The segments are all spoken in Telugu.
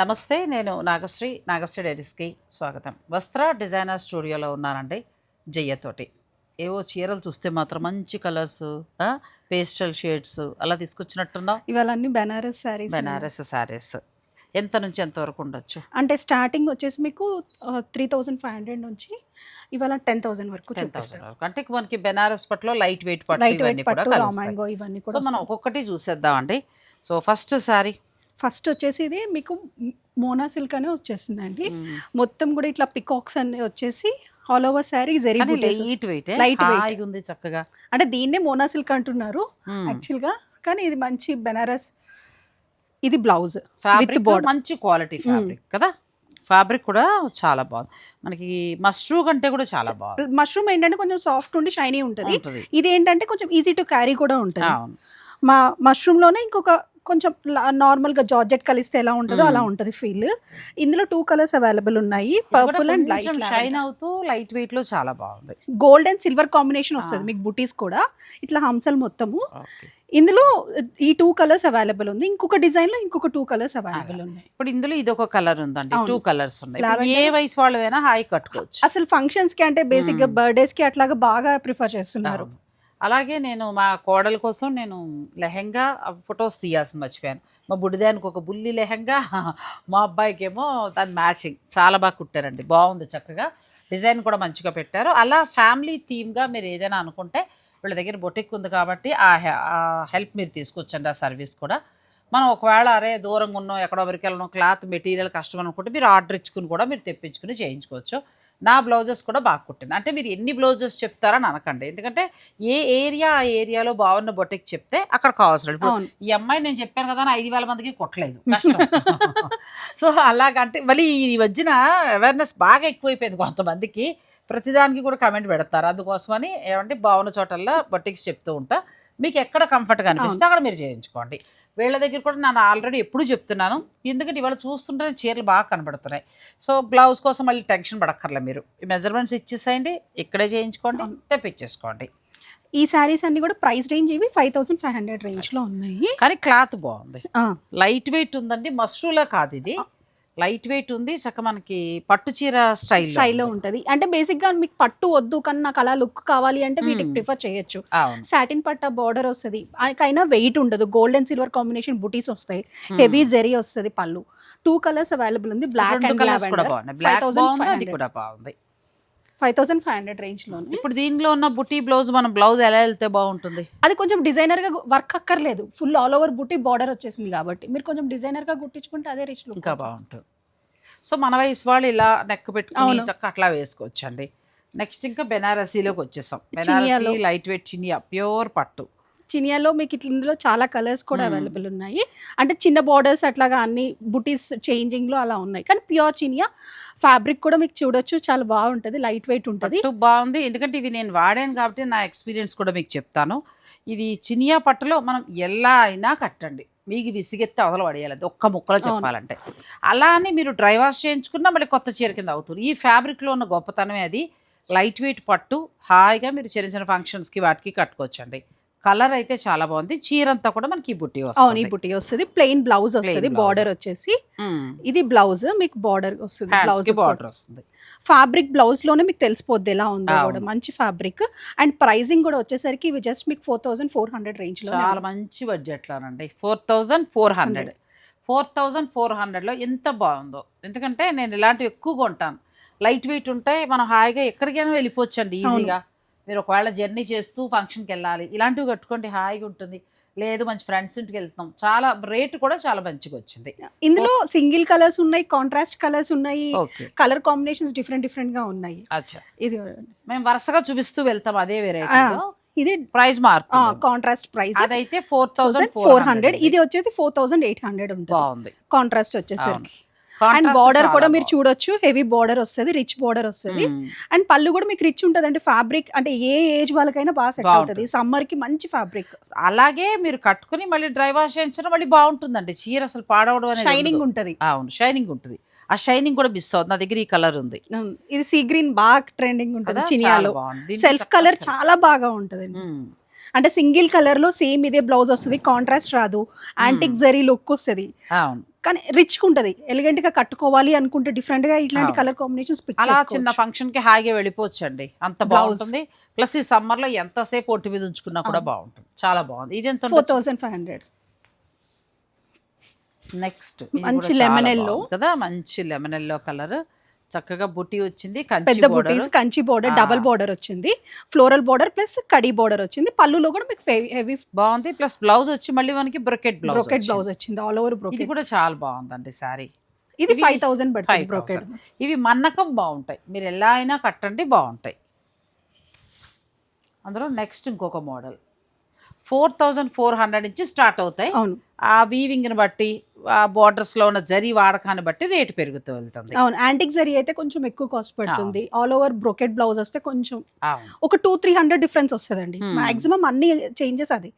నమస్తే నేను నాగశ్రీ నాగశ్రీ డైరీస్కి స్వాగతం. వస్త్ర డిజైనర్ స్టూడియోలో ఉన్నానండి జయ్యతోటి ఏవో చీరలు చూస్తే మాత్రం మంచి కలర్స్ పేస్టల్ షేడ్స్ అలా తీసుకొచ్చినట్టున్నావు? ఇవాళ అన్ని బెనారస్ శారీస్ బెనారస్ శారీస్. ఎంత నుంచి ఎంత వరకు ఉండొచ్చు? అంటే స్టార్టింగ్ వచ్చేసి మీకు త్రీ థౌజండ్ ఫైవ్ హండ్రెడ్ నుంచి ఇవాళ టెన్ థౌసండ్ వరకు టెన్ థౌసండ్ వరకు. అంటే మనకి బెనారస్ పట్లో లైట్ వెయిట్ పట్టు ఇవన్నీ కూడా ఇవన్నీ సో కూడా మనం ఒక్కొక్కటి చూసేద్దామండి. సో ఫస్ట్ సారీ ఫస్ట్ వచ్చేసి ఇది మీకు మోనా సిల్క్ అనే వచ్చేసిందండి. మొత్తం కూడా ఇట్లా పికాక్స్ అన్ని వచ్చేసి ఆల్ ఓవర్ శారీ జరీ కానీ బూటీస్. Light weight weight. హాయిగా ఉంది చక్కగా. అంటే దీన్నే మోనా సిల్క్ అంటున్నారు మ్మ్. యాక్చువల్గా. కానీ ఇది మంచి బెనారస్. ఇది బ్లౌజ్ ఫ్యాబ్రిక్ border. మంచి క్వాలిటీ ఫ్యాబ్రిక్ కదా? ఫ్యాబ్రిక్ కూడా చాలా బాగుంది. మనకి మస్ట్రూ కంటే కూడా చాలా బాగుంది. మష్రూమ్ ఏంటంటే కొంచెం సాఫ్ట్ ఉండి షైనీ ఉంటుంది. ఇది ఏంటంటే కొంచెం ఈజీ టు క్యారీ కూడా ఉంటుంది. మా మష్రూమ్లోనే ఇంకొక కొంచెం నార్మల్గా జార్జెట్ కలిస్తే ఎలా ఉంటుందో. అలా ఉంటది ఫీల్ ఇందులో టూ కలర్స్ అవైలబుల్ ఉన్నాయి. పర్పుల్ అండ్ లైట్ షైన్ అవుతూ లైట్ వెయిట్లో చాలా బాగుంది. గోల్డ్ అండ్ సిల్వర్ కాంబినేషన్ వస్తుంది. మీకు బుటీస్ కూడా. ఇట్లా హంసలు మొత్తము. ఇందులో ఈ టూ కలర్స్ అవైలబుల్ ఉంది. ఇంకొక డిజైన్లో ఇంకొక టూ కలర్స్ అవైలబుల్ ఉన్నాయి. ఇప్పుడు ఇందులో ఇది ఒక కలర్ ఉందండి. టూ కలర్స్ ఉన్నాయి. ఏ వయసు వాళ్ళు అయినా హాయి కట్టుకోవచ్చు. అసలు ఫంక్షన్స్కి అంటే బేసిక్గా. బర్త్డేస్కి అట్లాగా బాగా ప్రిఫర్ చేస్తున్నారు. అలాగే నేను మా కోడల కోసం నేను లెహెంగా ఫొటోస్ తీయాల్సి మర్చిపోయాను. మా బుడిదానికి ఒక బుల్లి లెహెంగా మా అబ్బాయికి ఏమో దాని మ్యాచింగ్. చాలా బాగా కుట్టారండి. బాగుంది చక్కగా. డిజైన్ కూడా మంచిగా పెట్టారు. అలా ఫ్యామిలీ థీమ్గా మీరు ఏదైనా అనుకుంటే వీళ్ళ దగ్గర బొటిక్ ఉంది కాబట్టి ఆ హె- ఆ హెల్ప్ మీరు తీసుకొచ్చండి ఆ సర్వీస్ కూడా. మనం ఒకవేళ అరే దూరంగా ఉన్నాం ఎక్కడో వరకు వెళ్ళడం క్లాత్ మెటీరియల్ కష్టం అనుకుంటే మీరు ఆర్డర్ ఇచ్చుకుని కూడా మీరు తెప్పించుకుని చేయించుకోవచ్చు. నా బ్లౌజెస్ కూడా బాగా కుట్టింది అంటే మీరు ఎన్ని బ్లౌజెస్ చెప్తారని అనకండి. ఎందుకంటే ఏ ఏరియా ఆ ఏరియాలో బాగున్న బొటిక్ చెప్తే అక్కడ కావాల్సిన ఈ అమ్మాయి నేను చెప్పాను కదా ఐదు వేల మందికి కొట్టలేదు. కష్టం. సో అలాగంటే మళ్ళీ ఈ మధ్యన అవేర్నెస్ బాగా ఎక్కువైపోయింది కొంతమందికి. ప్రతిదానికి కూడా కమెంట్ పెడతారు. అందుకోసమని ఏమంటే బాగున్న చోటల్లో బొటిక్స్ చెప్తూ ఉంటా. మీకు ఎక్కడ కంఫర్ట్గా అనిపిస్తే అక్కడ మీరు చేయించుకోండి. వీళ్ళ దగ్గర కూడా నేను ఆల్రెడీ ఎప్పుడు చెప్తున్నాను. ఎందుకంటే ఇవాళ చూస్తుంటే చీరలు బాగా కనబడుతున్నాయి. సో బ్లౌజ్ కోసం మళ్ళీ టెన్షన్ పడక్కర్లే మీరు. ఈ మెజర్మెంట్స్ ఇచ్చేసేయండి. ఇక్కడే చేయించుకోండి. తెప్పించేసుకోండి. ఈ శారీస్ అన్ని కూడా ప్రైస్ రేంజ్ ఇవి ఫైవ్ థౌసండ్ ఫైవ్ హండ్రెడ్ రేంజ్లో ఉన్నాయి. కానీ క్లాత్ బాగుంది. లైట్ వెయిట్ ఉందండి. మస్ట్రూలా కాదు ఇది. లైట్ వెయిట్ ఉంది చక్క మనకి పట్టు చీర స్టైల్ స్టైల్లో ఉంటది. అంటే బేసిక్గా మీకు పట్టు వద్దు కానీ నాకు అలా లుక్ కావాలి అంటే వీటికి. ప్రిఫర్ చేయొచ్చు. సాటిన్ పట్ట బార్డర్ వస్తుంది. అయినా వెయిట్ ఉండదు. గోల్డ్ అండ్ సిల్వర్ కాంబినేషన్ బుటీస్ వస్తాయి. హెవీ జెరీ వస్తుంది పళ్ళు. టూ కలర్స్ అవైలబుల్ ఉంది. బ్లాక్ అండ్ బ్లాక్ కూడా బాగుంది. ఫైవ్ థౌసండ్ ఫైవ్ హండ్రెడ్ రేంజ్లో ఇప్పుడు దీనిలో ఉన్న బుటీ బ్లౌజ్ మనం బ్లౌజ్ ఎలా వెళ్తే బాగుంటుంది? అది కొంచెం డిజైనర్గా వర్క్ అక్కర్లేదు. Full all over buti border వచ్చేసింది కాబట్టి. మీరు కొంచెం డిజైనర్గా కుట్టించుకుంటే అదే రిచ్ లుక్ ఇంకా బాగుంటుంది. సో మన వయసు వాళ్ళు ఇలా నెక్ పెట్టుకుని. చక్క అట్లా వేసుకోవచ్చండి. నెక్స్ట్ ఇంకా బెనారసీలోకి వచ్చేసాం. Banarasi light weight Chiniya pure పట్టు. చినియాలో మీకు ఇట్లా ఇందులో చాలా కలర్స్ కూడా. అవైలబుల్ ఉన్నాయి. అంటే చిన్న బార్డర్స్ అట్లాగా అన్ని బుటీస్ చేంజింగ్లో అలా ఉన్నాయి. కానీ ప్యూర్ చినియా ఫ్యాబ్రిక్ కూడా మీకు చూడొచ్చు చాలా బాగుంటది లైట్ వెయిట్ ఉంటది బాగుంది. ఎందుకంటే ఇవి నేను వాడాను కాబట్టి నా ఎక్స్పీరియన్స్ కూడా మీకు చెప్తాను. ఇది చినియా పట్టులో మనం ఎలా అయినా కట్టండి. మీకు విసిగెత్తి అవతల పడేయాలి. అది ఒక్క ముక్కలో. చెప్పాలంటే. అలా అని మీరు డ్రై వాష్ చేయించుకున్నా మళ్ళీ కొత్త చీర కింద అవుతుంది. ఈ ఫ్యాబ్రిక్లో ఉన్న గొప్పతనమే అది. లైట్ వెయిట్ పట్టు హాయిగా మీరు చిన్న చిన్న ఫంక్షన్స్కి వాటికి కట్టుకోవచ్చండి. కలర్ అయితే చాలా బాగుంది. చీర అంతా కూడా మనకి ఈ బుట్టి అవును ఈ వస్తుంది. బుటీ వస్తుంది. Plain blouse. వస్తుంది. బార్డర్ వచ్చేసి ఇది బ్లౌజ్ మీకు బార్డర్ వస్తుంది. బ్లౌజ్ బార్డర్ వస్తుంది. ఫ్యాబ్రిక్ బ్లౌజ్లోనే మీకు తెలిసిపోద్ది ఎలా ఉందో. కూడా. మంచి ఫ్యాబ్రిక్. అండ్ ప్రైసింగ్ కూడా వచ్చేసరికి ఇవి జస్ట్ మీకు ఫోర్ థౌసండ్ ఫోర్ హండ్రెడ్ రేంజ్లో చాలా మంచి బడ్జెట్లోనండి four thousand four hundred. Four thousand four హండ్రెడ్లో ఎంత బాగుందో. ఎందుకంటే నేను ఇలాంటివి ఎక్కువ కొంటాను. లైట్ వెయిట్ ఉంటే మనం హాయిగా ఎక్కడికైనా వెళ్ళిపోవచ్చు అండి ఈజీగా మీరు ఒకవేళ జర్నీ చేస్తూ ఫంక్షన్కి వెళ్ళాలి. ఇలాంటివి కట్టుకోండి హాయిగా ఉంటుంది. లేదు మంచి ఫ్రెండ్స్ ఇంటికి వెళ్తున్నాం. చాలా రేట్ కూడా చాలా మంచిగా వచ్చింది. ఇందులో సింగిల్ కలర్స్ ఉన్నాయి కాంట్రాస్ట్ కలర్స్ ఉన్నాయి కలర్ కాంబినేషన్స్ డిఫరెంట్ డిఫరెంట్గా ఉన్నాయి. ఇది మేము వరుసగా చూపిస్తూ వెళ్తాం అదే వెరైటీ ఇది ప్రైస్ మారుతుంది. కాంట్రాస్ట్ ప్రైస్ అదైతే ఫోర్ థౌసండ్ ఫోర్ హండ్రెడ్ ఇది వచ్చేసి ఫోర్ థౌసండ్ ఎయిట్ హండ్రెడ్ ఉంటుంది. కాంట్రాస్ట్ వచ్చేసరికి. అండ్ బార్డర్ కూడా మీరు. చూడొచ్చు. హెవీ బార్డర్ వస్తుంది రిచ్ బార్డర్ వస్తుంది. అండ్ పళ్ళు కూడా మీకు రిచ్ ఉంటుంది అంటే ఫ్యాబ్రిక్ అంటే ఏ ఏజ్ వాళ్ళకైనా బాగా సెట్. అవుతుంది. సమ్మర్కి మంచి ఫ్యాబ్రిక్ అలాగే మీరు కట్టుకుని మళ్ళీ డ్రై వాష్ చేయించడం మళ్ళీ బాగుంటుందండి. చీర అసలు పాడవడం అనేది షైనింగ్. ఉంటది. అవును షైనింగ్ ఉంటుంది. ఆ షైనింగ్ కూడా మిస్ అవుతుంది. నా దగ్గర ఈ కలర్ ఉంది. ఇది సీ గ్రీన్ బాగా ట్రెండింగ్ ఉంటుంది? చినియాలో. Self colour. చాలా బాగా ఉంటుంది మ్మ్. అంటే సింగిల్ కలర్లో సేమ్ ఇదే బ్లౌజ్ వస్తుంది. కాంట్రాస్ట్ రాదు. యాంటిక్ జరీ లుక్ వస్తుంది. అవును. కానీ రిచ్ ఉంటది. ఎలిగెంట్గా కట్టుకోవాలి అనుకుంటే డిఫరెంట్గా ఇట్లాంటి. కలర్ కాంబినేషన్స్ పిక్ అలా చిన్న ఫంక్షన్కి హాయిగా వెళ్ళిపోవచ్చు అండి అంత. బాగుంటుంది. ప్లస్ ఈ సమ్మర్లో ఎంతసేపు ఒంటి మీద ఉంచుకున్నా కూడా. బాగుంటుంది. చాలా బాగుంది. ఇది ఎంత four thousand five hundred next మంచి yellow. కదా. మంచి లెమన్ ఎల్లో కలర్ చక్కగా బుట్టి వచ్చింది పెద్ద. Butis Kanchi border. Double border వచ్చింది. ఫ్లోరల్ బోర్డర్ ప్లస్ కడి బోర్డర్ వచ్చింది. పళ్ళులో కూడా మీకు హెవీ బాగుంది. ప్లస్ బ్లౌజ్ వచ్చి మళ్ళీ మనకి బ్రొకెట్ బ్లౌజ్ బ్రోకెట్ బ్లౌజ్ వచ్చింది. ఆల్ ఓవర్ ఇది బ్రోకెట్ కూడా చాలా బాగుందండి సారీ ఇది ఫైవ్ థౌసండ్ 5,000. బ్రోకెట్ ఇవి మన్నకం బాగుంటాయి. మీరు ఎలా అయినా కట్టండి బాగుంటాయి. అందులో నెక్స్ట్ ఇంకొక model four thousand four hundred నుంచి స్టార్ట్ అవుతాయి. అవును. ఆ వీవింగ్ని బట్టి ఆ బోర్డర్స్లో ఉన్న జరీ వాడకాన్ని బట్టి రేటు పెరుగుతూ వెళ్తుంది. అవును యాంటిక్ జరీ అయితే కొంచెం ఎక్కువ కాస్ట్ పడుతుంది. ఆల్ ఓవర్ బ్రోకెట్ బ్లౌజ్ వస్తే కొంచెం ఒక టూ త్రీ హండ్రెడ్ డిఫరెన్స్ వస్తుందండి. మాక్సిమం అన్ని చేంజెస్ అది.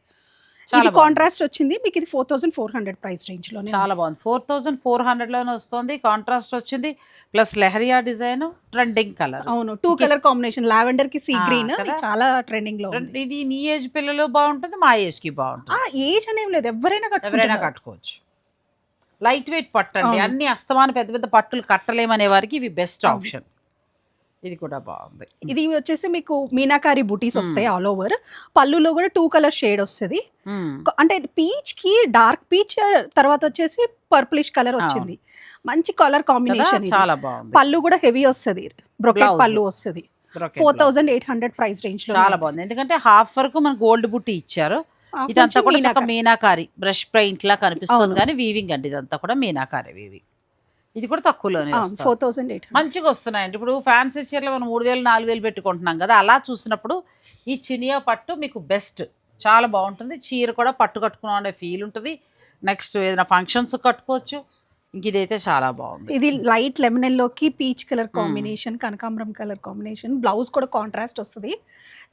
ఇది. కాంట్రాస్ట్ వచ్చింది. మీకు ఇది four thousand four hundred price రేంజ్లోనే చాలా బాగుంది. ఫోర్ థౌజండ్ ఫోర్ హండ్రెడ్లోనే వస్తుంది. కాంట్రాస్ట్ వచ్చింది. Plus leheriya design trending colour అవును. టూ కలర్ కాంబినేషన్ లావెండర్కి సీ గ్రీన్? చాలా ట్రెండింగ్లో ఇది నీ ఏజ్ పిల్లలు బాగుంటుంది మా ఏజ్కి బాగుంటుంది. ఆ ఏజ్ అనేం లేదు. ఎవరైనా ఎవరైనా కట్టుకోవచ్చు. లైట్ వెయిట్ పట్టు అండి. అవును. అన్ని అస్తమాన పెద్ద పెద్ద పట్టులు కట్టలేమనే వారికి ఇవి బెస్ట్ ఆప్షన్ ఇది కూడా బాగుంది. ఇది వచ్చేసి మీకు మీనాకారి బూటీస్ వస్తాయి ఆల్ ఓవర్ పళ్ళులో కూడా టూ కలర్ షేడ్ వస్తుంది. అంటే పీచ్కి డార్క్ పీచ్ తర్వాత వచ్చేసి పర్పులిష్ కలర్ వచ్చింది. మంచి కలర్? కాంబినేషన్ చాలా బాగుంది. పళ్ళు కూడా హెవీ వస్తుంది. బ్రొకెట్. పళ్ళు వస్తుంది. Four. Thousand eight hundred price రేంజ్లో చాలా బాగుంది. ఎందుకంటే హాఫ్ వరకు మనకు గోల్డ్ బుట్టి ఇచ్చారు. ఇదంతా కూడా మీనాకారి. బ్రష్ పెయింట్ లా కనిపిస్తుంది. కానీ వీవింగ్ అండి. ఇదంతా కూడా మీనాకారి వీవింగ్ ఇది కూడా తక్కువలోనే ఫోర్ థౌసండ్ ఎయిట్ మంచిగా వస్తున్నాయండి. ఇప్పుడు ఫ్యాన్సీ చీరలు మనం మూడు వేలు నాలుగు వేలు పెట్టుకుంటున్నాం కదా అలా చూసినప్పుడు ఈ చినియా పట్టు మీకు బెస్ట్ చాలా బాగుంటుంది. చీర కూడా పట్టు కట్టుకున్నాం అనే ఫీల్ ఉంటుంది. నెక్స్ట్ ఏదైనా ఫంక్షన్స్ కట్టుకోవచ్చు. ఇంక ఇదైతే చాలా బాగుంది. ఇది లైట్ లెమన్లోకి పీచ్ కలర్ కాంబినేషన్ కనకాంబరం కలర్ కాంబినేషన్ బ్లౌజ్ కూడా కాంట్రాస్ట్ వస్తుంది.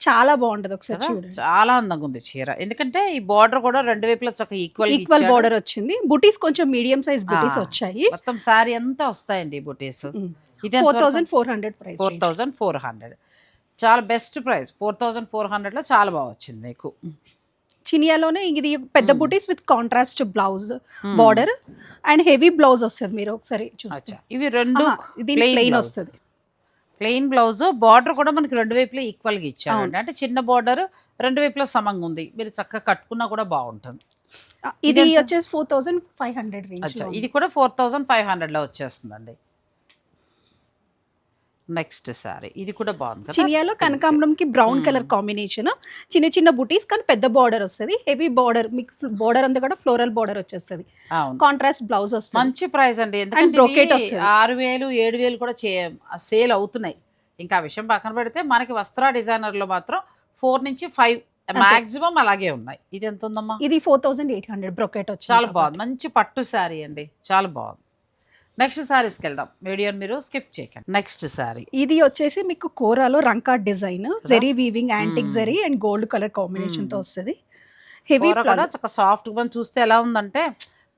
చాలా బాగుంటది ఒకసారి? చూడండి. చాలా అందంగా ఉంది చీర. ఎందుకంటే ఈ బార్డర్ కూడా రెండు వైపులా ఈక్వల్ ఈక్వల్ బార్డర్ వచ్చింది. బుటీస్ కొంచెం మీడియం సైజ్ బుటీస్. వచ్చాయి. మొత్తం సారీ అంతా వస్తాయండి బుటీస్. ఇది four thousand four hundred price four thousand four hundred చాలా best price four thousand four హండ్రెడ్లో చాలా బాగా వచ్చింది మీకు. చినియాలోనే ఇది పెద్ద. Butis with contrast blouse. Border and heavy blouse వస్తుంది మీరు ఒకసారి చూస్తే. ఇవి రెండు ఇది ప్లెయిన్ వస్తుంది. ప్లెయిన్ బ్లౌజ్ బార్డర్ కూడా మనకి రెండు వైపులా ఈక్వల్గా ఇచ్చారు. అంటే చిన్న బార్డర్ రెండు వైపులా సమంగా ఉంది. మీరు చక్కగా కట్టుకున్నా కూడా బాగుంటుంది. ఇది? వచ్చేసి ఫోర్ థౌసండ్ ఫైవ్ హండ్రెడ్ ఇది కూడా ఫోర్ థౌజండ్ ఫైవ్ హండ్రెడ్లో వచ్చేస్తుందండి. Next sorry. ఇది కూడా బాగుంది చినియాలో కనకాంబరం కి బ్రౌన్. Colour combination. చిన్న చిన్న బుటీస్ కానీ పెద్ద బార్డర్ వస్తుంది. హెవీ బార్డర్ మీకు బార్డర్ అంతా కూడా ఫ్లోరల్ బార్డర్ వచ్చేస్తుంది. కాంట్రాస్ట్ బ్లౌజ్ వస్తుంది. మంచి ప్రైస్ అండి. ఎందుకంటే. ఆరు వేలు ఏడు వేలు కూడా సేల్ అవుతున్నాయి. ఇంకా ఆ విషయం పక్కన పెడితే మనకి వస్త్ర డిజైనర్లో మాత్రం ఫోర్ నుంచి ఫైవ్ మాక్సిమం అలాగే ఉన్నాయి. ఇది ఎంత ఉందమ్మా? ఇది four thousand eight hundred brocade వచ్చింది చాలా బాగుంది. మంచి పట్టు శారీ అండి. చాలా బాగుంది. నెక్స్ట్ శారీస్కి వెళ్దాం. వీడియోని మీరు స్కిప్ చేయకండి. నెక్స్ట్ శారీ ఇది వచ్చేసి మీకు కోరాలో రంకా design zari weaving antique. Zari and gold colour కాంబినేషన్తో. వస్తుంది. హెవీ కూర కూడా చక్క సాఫ్ట్గా చూస్తే ఎలా ఉందంటే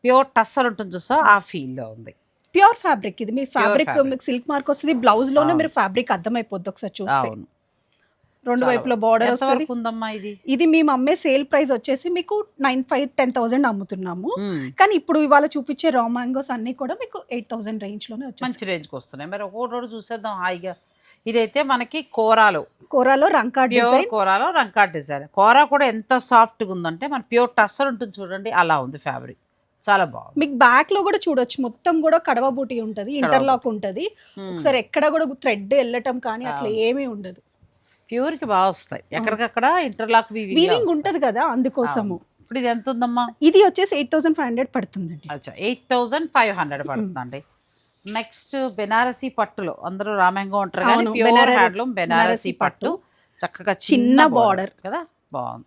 ప్యూర్ టస్సర్ ఉంటుంది చూసా ఆ ఫీల్లో ఉంది. ప్యూర్ ఫ్యాబ్రిక్ ఇది. మీ ఫ్యాబ్రిక్. మీకు సిల్క్ మార్క్ వస్తుంది. బ్లౌజ్లోనే. మీరు ఫ్యాబ్రిక్ అర్థమైపోద్ది ఒకసారి చూస్తే. రెండు వైపుల బార్డర్ వస్తుంది. ఇది? ఇది మేము అమ్మే సేల్ ప్రైస్ వచ్చేసి మీకు నైన్ ఫైవ్ టెన్ థౌసండ్ అమ్ముతున్నాము. మ్మ్. కానీ ఇప్పుడు ఇవాళ చూపించే రా మ్యాంగోస్ అన్ని కూడా మీకు ఎయిట్ థౌసండ్ రేంజ్లోనే మంచి రేంజ్కి వస్తున్నాయి. మరి ఒకటి చూసేద్దాం హాయిగా. ఇదైతే మనకి కోరాలు. కోరాలో రంకా ప్యూర్ డిజైన్ కోరాలో రంకా డిజైన్ కోరా కూడా ఎంత సాఫ్ట్గా ఉందంటే మన ప్యూర్ టస్సర్ ఉంటుంది చూడండి అలా ఉంది ఫ్యాబ్రిక్ చాలా బాగుంది. మీకు బ్యాక్లో కూడా చూడొచ్చు. మొత్తం కూడా కడవ బూటీ ఉంటది ఇంటర్లాక్ ఉంటది. ఒకసారి ఎక్కడ కూడా థ్రెడ్ వెళ్ళటం కానీ అట్లా ఏమీ ఉండదు. ప్యూర్కి బాగా వస్తాయి. ఎక్కడికక్కడ ఇంటర్లాక్ వీవింగ్ ఉంటది కదా అందుకోసము. ఇప్పుడు ఇది ఎంత ఉందమ్మా ఇది వచ్చేసి ఎయిట్ థౌసండ్ ఫైవ్ హండ్రెడ్ పడుతుందండి. అచ్చా ఎయిట్ థౌజండ్ ఫైవ్ హండ్రెడ్ పడుతుందండి. నెక్స్ట్ బెనారసీ పట్టులో. అందరూ రామంగా ఉంటారు కానీ ప్యూర్ బెనారసి- హ్యాండ్లూమ్ బెనారసీ పట్టు. చక్కగా చిన్న. బార్డర్ కదా? బాగుంది.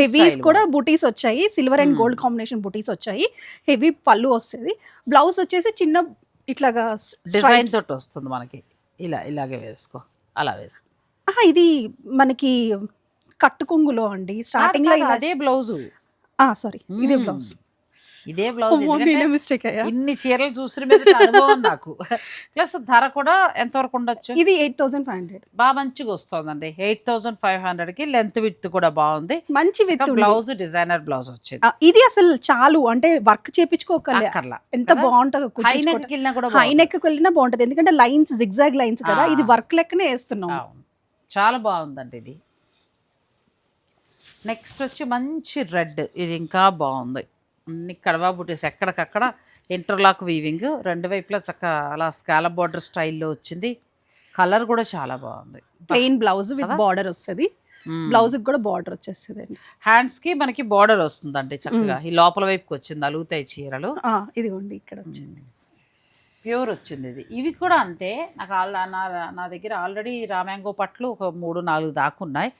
హెవీస్ కూడా బుటీస్ వచ్చాయి. Silver and. గోల్డ్ కాంబినేషన్ బుటీస్ వచ్చాయి. హెవీ పళ్ళు వస్తుంది. బ్లౌజ్ వచ్చేసి చిన్న ఇట్లాగా డిజైన్. తోటి వస్తుంది మనకి. ఇలా ఇలాగే వేసుకో. అలా వేసుకో. ఆహా, ఇది మనకి కట్టు కొంగులో అండి స్టార్టింగ్లో అదే బ్లౌజు. సారీ ఇది. బ్లౌజ్. ఇదే బ్లౌజ్ ఎందుకంటే మిస్టేక్ అయ్యా. ఇన్ని చీరలు చూసిన మీద అనుభవం నాకు. ప్లస్ ధర కూడా ఎంతవరకు ఉండొచ్చు? ఇది ఎయిట్ థౌసండ్ ఫైవ్ హండ్రెడ్ బాగా మంచిగా వస్తుందండి. ఎయిట్ థౌసండ్ ఫైవ్ హండ్రెడ్కి లెంత్ విత్ కూడా బాగుంది. మంచి విత్ బ్లౌజ్ డిజైనర్ బ్లౌజ్ వచ్చింది. ఇది అసలు చాలు అంటే వర్క్ చేపించుకోకలే అక్కర్లా. ఎంత కదా? బాగుంటుందో హై నెక్ కింద కూడా హై నెక్ వెళ్ళినా బాగుంటది. ఎందుకంటే లైన్స్ జిగ్జాగ్ లైన్స్ కదా. ఆ. ఇది వర్క్ లెక్కనే వేస్తున్నాం. అవును. చాలా బాగుందండి ఇది. నెక్స్ట్ వచ్చి మంచి రెడ్. ఇది ఇంకా బాగుంది. అన్ని కడవా బుటీస్ ఎక్కడికక్కడ ఇంటర్లాక్ వీవింగ్ రెండు వైపులా చక్క అలా స్కాలప్ బార్డర్ స్టైల్లో వచ్చింది. కలర్ కూడా చాలా బాగుంది. ప్లెయిన్ బ్లౌజ్ విత్ బార్డర్ వస్తుంది. బ్లౌజ్ కూడా బార్డర్ వచ్చేస్తుంది అండి హ్యాండ్స్కి మనకి బార్డర్ వస్తుందండి చక్కగా. ఈ లోపల వైపుకి వచ్చింది అలుగుతాయి చీరలు. ఇదిగోండి ఇక్కడ వచ్చింది. ప్యూర్ వచ్చింది ఇది. ఇవి కూడా అంతే. నాకు నా నా దగ్గర ఆల్రెడీ రామ్యాంగో పట్లు ఒక మూడు నాలుగు దాకా ఉన్నాయి.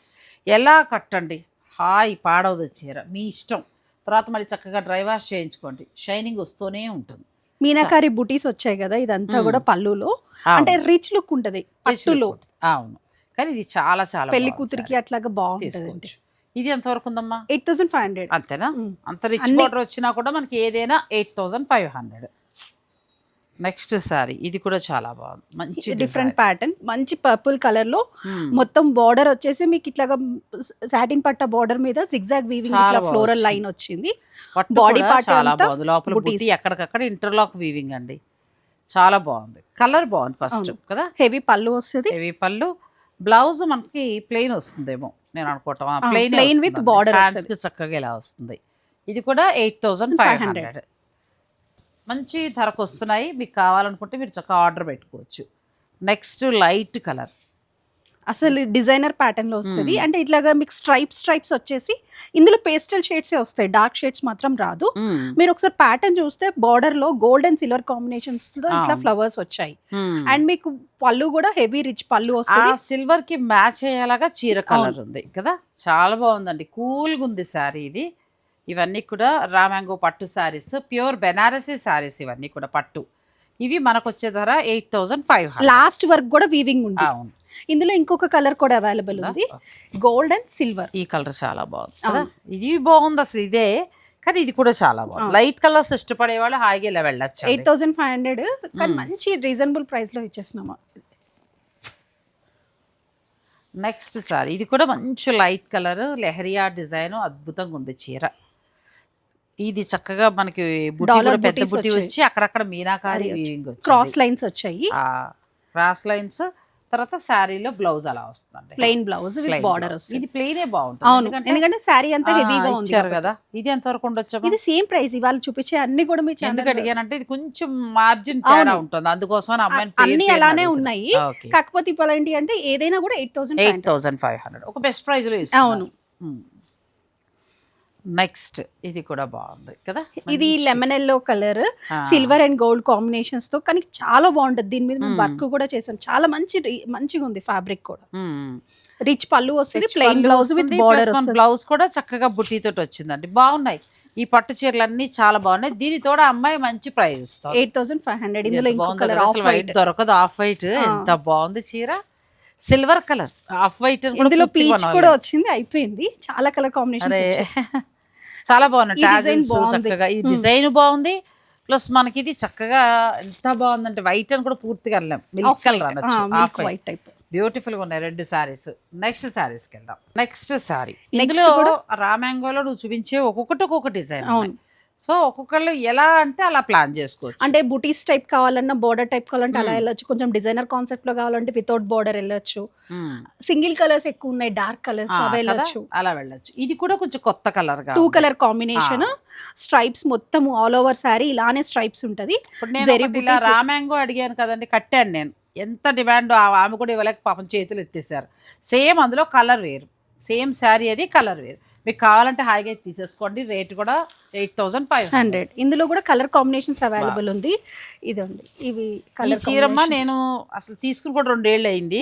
ఎలా కట్టండి? హాయ్ పాడవదు చీర. మీ ఇష్టం. తర్వాత మళ్ళీ చక్కగా డ్రై వాష్ చేయించుకోండి. షైనింగ్ వస్తూనే ఉంటుంది. మీనాకారి బుటీస్ వచ్చాయి కదా ఇదంతా కూడా పళ్ళులో. అంటే రిచ్ లుక్ ఉంటది పట్టులో. అవును. కానీ ఇది చాలా చాలా పెళ్ళి కూతురికి. అట్లాగా బాగుంటది ఇది ఎంతవరకు ఉందమ్మా? Eight thousand five hundred. అంతేనా. అంత రిచ్ బార్డర్ వచ్చినా కూడా మనకి ఏదైనా eight thousand five hundred. Next sari. ఇది కూడా చాలా బాగుంది. మంచి డిఫరెంట్ ప్యాటర్న్. మంచి పర్పుల్ కలర్లో మొత్తం బార్డర్ వచ్చేసి మీకు ఇట్లాగా సాటిన్ పట్ట బార్డర్ మీద జిగ్జాగ్ వీవింగ్ ఇట్లా ఫ్లోరల్. లైన్ వచ్చింది. Body part చాలా బాగుంది. లోపల. బుట్టి ఎక్కడికక్కడ ఇంటర్లాక్ వీవింగ్ అండి. చాలా బాగుంది. కలర్ బాగుంది ఫస్ట్. కదా? హెవీ పళ్ళు వస్తుంది. హెవీ పళ్ళు. బ్లౌజ్ మనకి ప్లెయిన్ వస్తుందేమో. నేను అనుకోవటం. ప్లెయిన్ with border కి చక్కగా ఇలా వస్తుంది. ఇది కూడా ఎయిట్ థౌజండ్ ఫైవ్ హండ్రెడ్ మంచి ధరకు వస్తున్నాయి. మీకు కావాలనుకుంటే మీరు చక్కగా ఆర్డర్ పెట్టుకోవచ్చు. Next light colour. అసలు డిజైనర్ ప్యాటర్న్లో వస్తుంది. అంటే ఇట్లాగా మీకు స్ట్రైప్స్ స్ట్రైప్స్ వచ్చేసి ఇందులో పేస్టల్ షేడ్స్ వస్తాయి. డార్క్ షేడ్స్ మాత్రం రాదు. మీరు ఒకసారి ప్యాటర్న్ చూస్తే బార్డర్లో గోల్డ్ అండ్ సిల్వర్ కాంబినేషన్స్తో ఇట్లా. ఫ్లవర్స్ వచ్చాయి. అండ్ మీకు పళ్ళు కూడా హెవీ రిచ్ పళ్ళు వస్తుంది. సిల్వర్కి మ్యాచ్ అయ్యేలాగా చీర కలర్ ఉంది కదా. చాలా బాగుందండి. కూల్గా ఉంది శారీ ఇది. ఇవన్నీ కూడా రామాంగో పట్టు శారీస్ ప్యూర్ బెనారసీ శారీస్ ఇవన్నీ కూడా పట్టు. ఇవి మనకు వచ్చే ధర eight thousand five last work కూడా వీవింగ్ ఉంది. అవును. ఇందులో ఇంకొక కలర్ కూడా అవైలబుల్ ఉంది? గోల్డ్ అండ్ సిల్వర్ ఈ కలర్ చాలా బాగుంది ఇది బాగుంది అసలు ఇదే కానీ ఇది కూడా చాలా బాగుంది. లైట్ కలర్స్ ఇష్టపడే వాళ్ళు హాయిగా ఇలా వెళ్ళచ్చు ఎయిట్ థౌసండ్ ఫైవ్ హండ్రెడ్ కానీ మంచి రీజనబుల్ ప్రైస్లో ఇచ్చేస్తున్నాము. నెక్స్ట్ సారీ ఇది కూడా మంచి లైట్ కలర్ లెహరియా డిజైన్ అద్భుతంగా ఉంది చీర. ఇది చక్కగా మనకి బుట్టి కూడా పెద్ద బుట్టి. వచ్చి అక్కడక్కడ మీనాకారి క్రాస్ లైన్స్ వచ్చాయి. క్రాస్ లైన్స్ తర్వాత శారీలో బ్లౌజ్ అలా వస్తుంది ప్లెయిన్ బ్లౌజ్ విత్ బార్డర్ వస్తుంది. ఇది ప్లెయినే బాగుంటుంది. అవును ఎందుకంటే శారీ అంతా హెవీగా ఇచ్చారు కదా. ఇది ఎంతవరకు ఉండొచ్చు ఇది సేమ్ ప్రైస్ ఇవాళ చూపించే అన్ని కూడా మీ ఎందుకు అడిగానంటే ఇది కొంచెం మార్జిన్ తేడా. ఉంటుంది. అందుకోసం అమ్మాయిని అన్ని అలానే ఉన్నాయి. కాకపోతే ఇప్పుడు ఏంటి అంటే ఏదైనా కూడా eight thousand eight thousand five hundred ఒక బెస్ట్ ప్రైస్లో అవును. నెక్స్ట్ ఇది కూడా బాగుంది కదా? ఇది lemon yellow colour. Silver and gold కాంబినేషన్స్తో కానీ చాలా బాగుంటది. దీని మీద మేము వర్క్ కూడా చేసాం. చాలా మంచి మంచిగా ఉంది ఫ్యాబ్రిక్ కూడా. రిచ్ పళ్ళు వస్తుంది plain blouse with border blouse కూడా చక్కగా బుట్టి తోటి వచ్చిందండి. బాగున్నాయి. ఈ పట్టు చీరలు అన్ని చాలా బాగున్నాయి. దీని తోడు అమ్మాయి మంచి ప్రైస్ ఇస్తాం ఎయిట్ థౌసండ్ ఫైవ్ హండ్రెడ్ ఇందులో వైట్. దొరకదు. ఆఫ్ వైట్ ఎంత బాగుంది చీర. Silver colour. ఆఫ్ వైట్ ఇందులో పీచ్ కూడా వచ్చింది అయిపోయింది. చాలా కలర్ కాంబినేషన్ చాలా బాగున్నాయి. టాజిల్స్. చక్కగా. ఈ డిజైన్ బాగుంది. ప్లస్ మనకి ఇది చక్కగా ఎంత బాగుందంటే వైట్ అని కూడా పూర్తిగా అనలేం మిల్క్ కలర్ అనొచ్చు. వైట్ టైప్ బ్యూటిఫుల్గా ఉన్నాయి రెండు సారీస్ నెక్స్ట్ సారీస్ వెళ్దాం. నెక్స్ట్ సారీ ఇందులో రామాంగోలో నువ్వు చూపించే ఒక్కొక్కటి ఒక్కొక్క డిజైన్ అవును. సో ఒక్కొక్కళ్ళు ఎలా అంటే అలా ప్లాన్ చేసుకోవచ్చు. అంటే బుటీస్ టైప్ కావాలన్నా బోర్డర్ టైప్ కావాలంటే అలా వెళ్ళొచ్చు. కొంచెం డిజైనర్ కాన్సెప్ట్లో కావాలంటే వితౌట్ బోర్డర్ వెళ్ళొచ్చు. మ్మ్. సింగిల్ కలర్స్ ఎక్కువ ఉన్నాయి డార్క్ కలర్స్? వెళ్ళొచ్చు. అలా వెళ్ళొచ్చు. ఇది కూడా కొంచెం కొత్త colour two. Colour combination stripes మొత్తం ఆల్ ఓవర్ సారీ ఇలానే స్ట్రైప్స్ ఉంటది. రామాంగో అడిగాను కదండి కట్టాను నేను. ఎంత డిమాండ్ ఆమె కూడా ఇవ్వలేక పాపం చేతులు ఎత్తేసారు. సేమ్ అందులో కలర్ వేరు. సేమ్ శారీ అది కలర్ వేరు. మీకు కావాలంటే హాయిగా తీసేసుకోండి. రేట్ కూడా ఎయిట్ థౌసండ్ ఫైవ్ హండ్రెడ్. ఇందులో కూడా కలర్ కాంబినేషన్స్ అవైలబుల్ ఉంది. ఇది ఉంది ఇవి ఈ కలర్ చీరమ్మ నేను అసలు తీసుకుని కూడా రెండేళ్ళు అయింది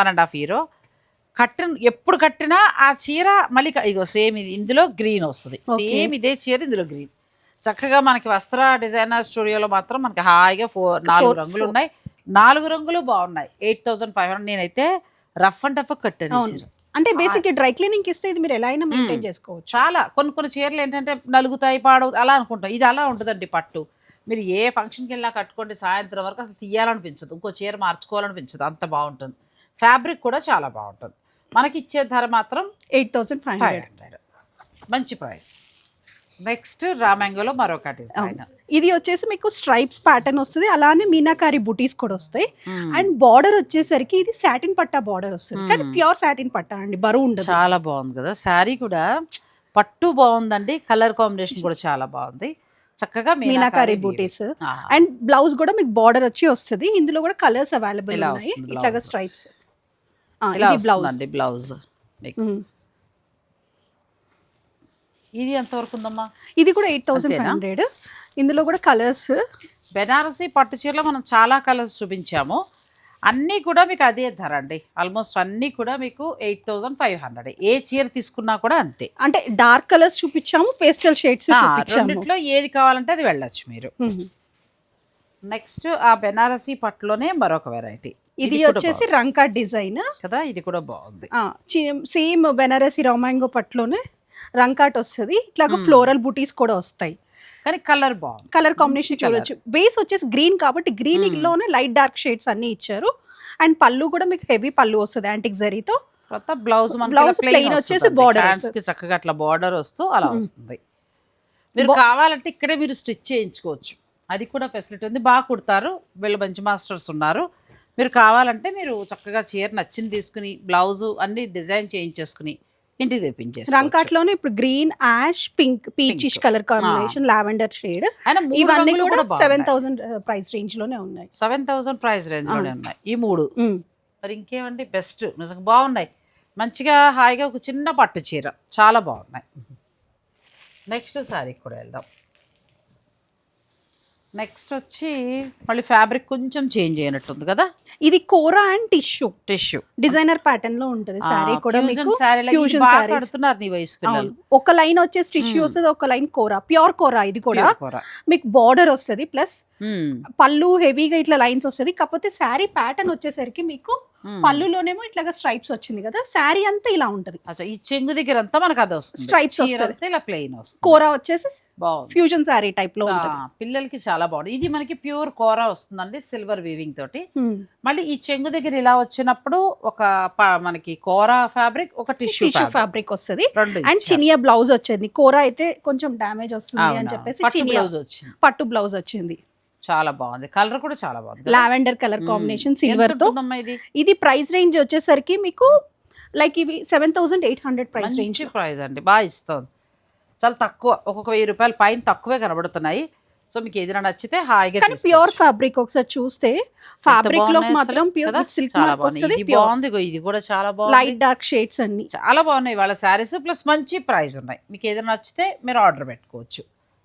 వన్ అండ్ హాఫ్ ఇయర్. కట్టిన ఎప్పుడు కట్టినా ఆ చీర మళ్ళీ ఇగో సేమ్ ఇది. ఇందులో గ్రీన్ వస్తుంది. సేమ్ ఇదే చీర ఇందులో గ్రీన్. చక్కగా మనకి వస్త్ర డిజైనర్ స్టూడియోలో మాత్రం మనకి హాయిగా ఫోర్ నాలుగు రంగులు ఉన్నాయి. నాలుగు రంగులు బాగున్నాయి. Eight thousand five hundred. నేనైతే రఫ్ అండ్ టఫ్ కట్టాను అంటే బేసిక్ డ్రై క్లీనింగ్ ఇస్తే ఇది మీరు ఎలా అయినా మెయింటైన్ చేసుకోవచ్చు. చాలా. కొన్ని కొన్ని చీరలు ఏంటంటే నలుగుతాయి పాడవు అలా అనుకుంటాం. ఇది అలా ఉంటుందండి పట్టు. మీరు ఏ ఫంక్షన్కి వెళ్ళినా కట్టుకోండి సాయంత్రం వరకు అసలు తీయాలనిపించదు. ఇంకో చీర మార్చుకోవాలనిపించదు. అంత బాగుంటుంది. ఫ్యాబ్రిక్ కూడా చాలా బాగుంటుంది. మనకి ఇచ్చే ధర మాత్రం ఎయిట్ థౌసండ్ ఫైవ్ హండ్రెడ్ మంచి ప్రైస్ నెక్స్ట్ రామాంగోలో మరొక డిజైన్ ఇది వచ్చేసి మీకు స్ట్రైప్స్ ప్యాటర్న్ వస్తుంది అలానే మీనాకారి బుటీస్ కూడా వస్తాయి. Hmm. అండ్ బార్డర్ వచ్చేసరికి ఇది సాటిన్ పట్టా బార్డర్ వస్తుంది. కానీ ప్యూర్ సాటిన్ పట్టా అండి బరువు ఉండదు. చాలా బాగుంది కదా. శారీ కూడా పట్టు బాగుందండి కలర్ కాంబినేషన్ కూడా చాలా బాగుంది. చక్కగా మీనాకారి. బూటీస్. అండ్ బ్లౌజ్ కూడా మీకు బార్డర్ వచ్చి వస్తుంది. ఇందులో కూడా కలర్స్ అవైలబుల్ ఉన్నాయి. ఇట్లాగా. స్ట్రైప్స్ బ్లౌజ్ వస్తుందండి బ్లౌజ్ ఇది ఎంతవరకు ఉందమ్మా? ఇది కూడా ఎయిట్ థౌసండ్ ఫైవ్? హండ్రెడ్. ఇందులో కూడా కలర్స్. బెనారసి పట్టు చీరలో మనం చాలా కలర్స్ చూపించాము. అన్నీ కూడా మీకు అదే ధర అండి. ఆల్మోస్ట్ అన్నీ కూడా మీకు ఎయిట్ థౌజండ్ ఫైవ్ హండ్రెడ్. ఏ చీర తీసుకున్నా కూడా అంతే. అంటే డార్క్ కలర్స్ చూపించాము పేస్టల్ షేడ్స్ రెండిట్లో ఏది కావాలంటే అది వెళ్ళొచ్చు మీరు. నెక్స్ట్ ఆ బెనారసి పట్టులోనే మరొక వెరైటీ. ఇది వచ్చేసి రంకా డిజైన్. కదా ఇది కూడా బాగుంది. సేమ్ బెనారసి రామాంగో పట్లోనే రంకాట్ వస్తుంది ఇట్లాగా ఫ్లోరల్ బూటీస్ కూడా వస్తాయి. కానీ కలర్ బాగుంది. కలర్ కాంబినేషన్ చూడొచ్చు. బేస్ వచ్చేసి గ్రీన్ కాబట్టి గ్రీన్లోనే లైట్ డార్క్ షేడ్స్ అన్ని ఇచ్చారు. అండ్ పళ్ళు కూడా మీకు హెవీ పళ్ళు వస్తుంది యాంటిక్ జరీతో. తర్వాత బ్లౌజ్ Blouse plain వచ్చేసి కి చక్కగా అట్లా బార్డర్ వస్తూ అలా వస్తుంది. మీరు కావాలంటే ఇక్కడే మీరు స్టిచ్ చేయించుకోవచ్చు. అది కూడా ఫెసిలిటీ ఉంది. బాగా కుడతారు. వీళ్ళు మంచి మాస్టర్స్ ఉన్నారు. మీరు కావాలంటే మీరు చక్కగా చీర నచ్చింది తీసుకుని బ్లౌజు అన్ని డిజైన్ చేయించేసుకుని ఇంటికి తెప్పించేసి రంకాట్లోనే ఇప్పుడు green ash pink peachish colour combination lavender shade. ఇవన్నీ కూడా సెవెన్ థౌసండ్ ప్రైస్ రేంజ్లోనే ఉన్నాయి. సెవెన్ థౌసండ్ ప్రైస్ రేంజ్లోనే ఉన్నాయి. ఈ మూడు. మరి ఇంకేమండి? బెస్ట్. నిజంగా బాగున్నాయి. మంచిగా హాయిగా ఒక చిన్న పట్టు చీర. చాలా బాగున్నాయి. నెక్స్ట్ సారీ కూడా వెళ్దాం. నెక్స్ట్ వచ్చి మళ్ళీ ఫ్యాబ్రిక్ కొంచెం చేంజ్ అయినట్టుంది కదా? ఇది kora and tissue. Tissue designer ప్యాటర్న్లో ఉంటది. సారీ కూడా మీకు ఫ్యూజన్ సారీస్ కడుతున్నారు నీ వయసు పిల్లలు. ఒక లైన్ వచ్చేసి టిష్యూ వస్తుంది ఒక లైన్ కోరా. ప్యూర్ కోరా ఇది కూడా. మీకు బార్డర్ వస్తుంది ప్లస్. పళ్ళు హెవీగా ఇట్లా లైన్స్ వస్తుంది. కాకపోతే శారీ ప్యాటర్న్ వచ్చేసరికి మీకు. పళ్ళులోనేమో ఇట్లాగా స్ట్రైప్స్ వచ్చింది కదా శారీ అంతా ఇలా ఉంటది. ఈ చెంగు దగ్గర అంతా మనకు అది వస్తుంది. అంతా ఇలా ప్లెయిన్ వస్తుంది. కోరా వచ్చేసి ఫ్యూజన్ శారీ టైప్లో పిల్లలకి చాలా బాగుంది. ఇది మనకి ప్యూర్ కోరా వస్తుందండి సిల్వర్ వీవింగ్ తోటి. Hmm. మళ్ళీ ఈ చెంగు దగ్గర ఇలా వచ్చినప్పుడు ఒక మనకి కోరా ఫ్యాబ్రిక్ ఒక టిష్యూ టిష్యూ ఫ్యాబ్రిక్ వస్తుంది. అండ్. చినియా బ్లౌజ్ వచ్చేది. కోరా అయితే కొంచెం డామేజ్ వస్తుంది అని? చెప్పేసి పట్టు చినియా బ్లౌజ్ వచ్చింది. పట్టు బ్లౌజ్ వచ్చింది. చాలా బాగుంది. కలర్ కూడా చాలా బాగుంది? లావెండర్ కలర్ కాంబినేషన్ సిల్వర్తో. ఇది? ఇది ప్రైస్ రేంజ్ వచ్చేసరికి మీకు లైక్ ఇవి seven thousand eight hundred price range price అండి. బాగా ఇస్తుంది. చాలా తక్కువ ఒక్కొక్క వెయ్యి రూపాయల పైన తక్కువే కనబడుతున్నాయి. సో మీకు ఏదైనా నచ్చితే హాయిగా కానీ ప్యూర్ ఫ్యాబ్రిక్ ఒకసారి చూస్తే ఫ్యాబ్రిక్లో మాత్రం ప్యూర్ సిల్క్ చాలా మార్క్ బాగుంది ఇది బాగుంది ఇది కూడా చాలా బాగుంది. లైట్ డార్క్ షేడ్స్ అన్ని. చాలా బాగున్నాయి. వాళ్ళ శారీస్ ప్లస్ మంచి ప్రైస్ ఉన్నాయి. మీకు ఏదైనా నచ్చితే మీరు ఆర్డర్ పెట్టుకోవచ్చు.